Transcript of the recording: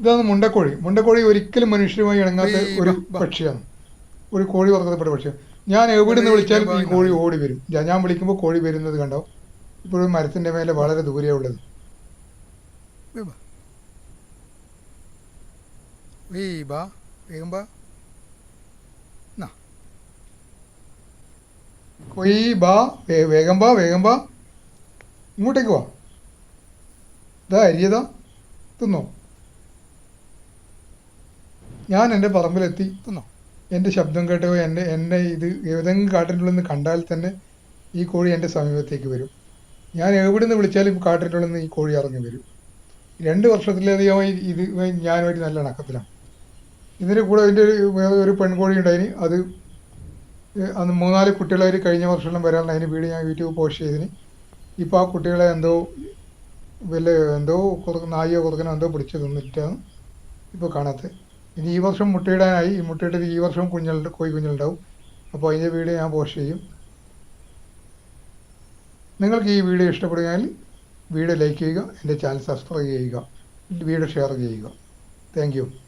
ഇതാണ് മുണ്ടക്കോഴി. മുണ്ടക്കോഴി ഒരിക്കലും മനുഷ്യരുമായി ഇണങ്ങാത്ത ഒരു പക്ഷിയാണ്. ഒരു കോഴി വളർത്തപ്പെട്ട പക്ഷിയാണ്. ഞാൻ എവിടെ നിന്ന് വിളിച്ചാലും ഈ കോഴി ഓടി വരും. ഞാൻ- വിളിക്കുമ്പോൾ കോഴി വരുന്നത് കണ്ടോ? ഇപ്പോഴും മരത്തിന്റെ മേലെ വളരെ ദൂരെ ഉള്ളത്. കൊയ് ബാ. വേഗം ബാ. വേഗം ബാ ഇങ്ങോട്ടേക്ക് വാ. ഇതാ അരിയതാ തിന്നോ. ഞാൻ എന്റെ പറമ്പിലെത്തി എന്റെ ശബ്ദം കേട്ടോ എന്റെ എന്നെ ഇത് ഏതെങ്കിലും കാട്ടിനുള്ളിൽ നിന്ന് കണ്ടാൽ തന്നെ ഈ കോഴി എന്റെ സമീപത്തേക്ക് വരും. ഞാൻ എവിടെ നിന്ന് വിളിച്ചാലും കാട്ടിനുള്ളിൽ നിന്ന് ഈ കോഴി ഇറങ്ങി വരും. രണ്ട് വർഷത്തിലധികമായി ഇത് ഞാനുമായിട്ട് നല്ല ഇണക്കത്തിലാണ്. ഇതിന്റെ കൂടെ അതിന്റെ ഒരു ഒരു പെൺകോഴി ഉണ്ടായിന്. അത് അന്ന് മൂന്നാൽ കുട്ടികളെ അവർ കഴിഞ്ഞ വർഷം വരാനുള്ള അതിന് വീട് ഞാൻ യൂട്യൂബ് പോസ്റ്റ് ചെയ്തിന്. ഇപ്പോൾ ആ കുട്ടികളെ എന്തോ വല്ല എന്തോ കുറ നായോ കൊറക്കനോ എന്തോ പിടിച്ചു തിന്നിട്ടാണ് ഇപ്പോൾ കാണാത്തത് ഇനി ഈ വർഷം മുട്ടയിടാനായി ഈ മുട്ടയിട്ട് ഈ വർഷം കുഞ്ഞുകളുടെ കോഴി കുഞ്ഞുണ്ടാവും അപ്പോൾ അതിന്റെ വീഡിയോ ഞാൻ പോസ്റ്റ് ചെയ്യും. നിങ്ങൾക്ക് ഈ വീഡിയോ ഇഷ്ടപ്പെടുകയാൽ വീഡിയോ ലൈക്ക് ചെയ്യുക എന്റെ ചാനൽ സബ്സ്ക്രൈബ് ചെയ്യുക വീഡിയോ ഷെയർ ചെയ്യുക. താങ്ക്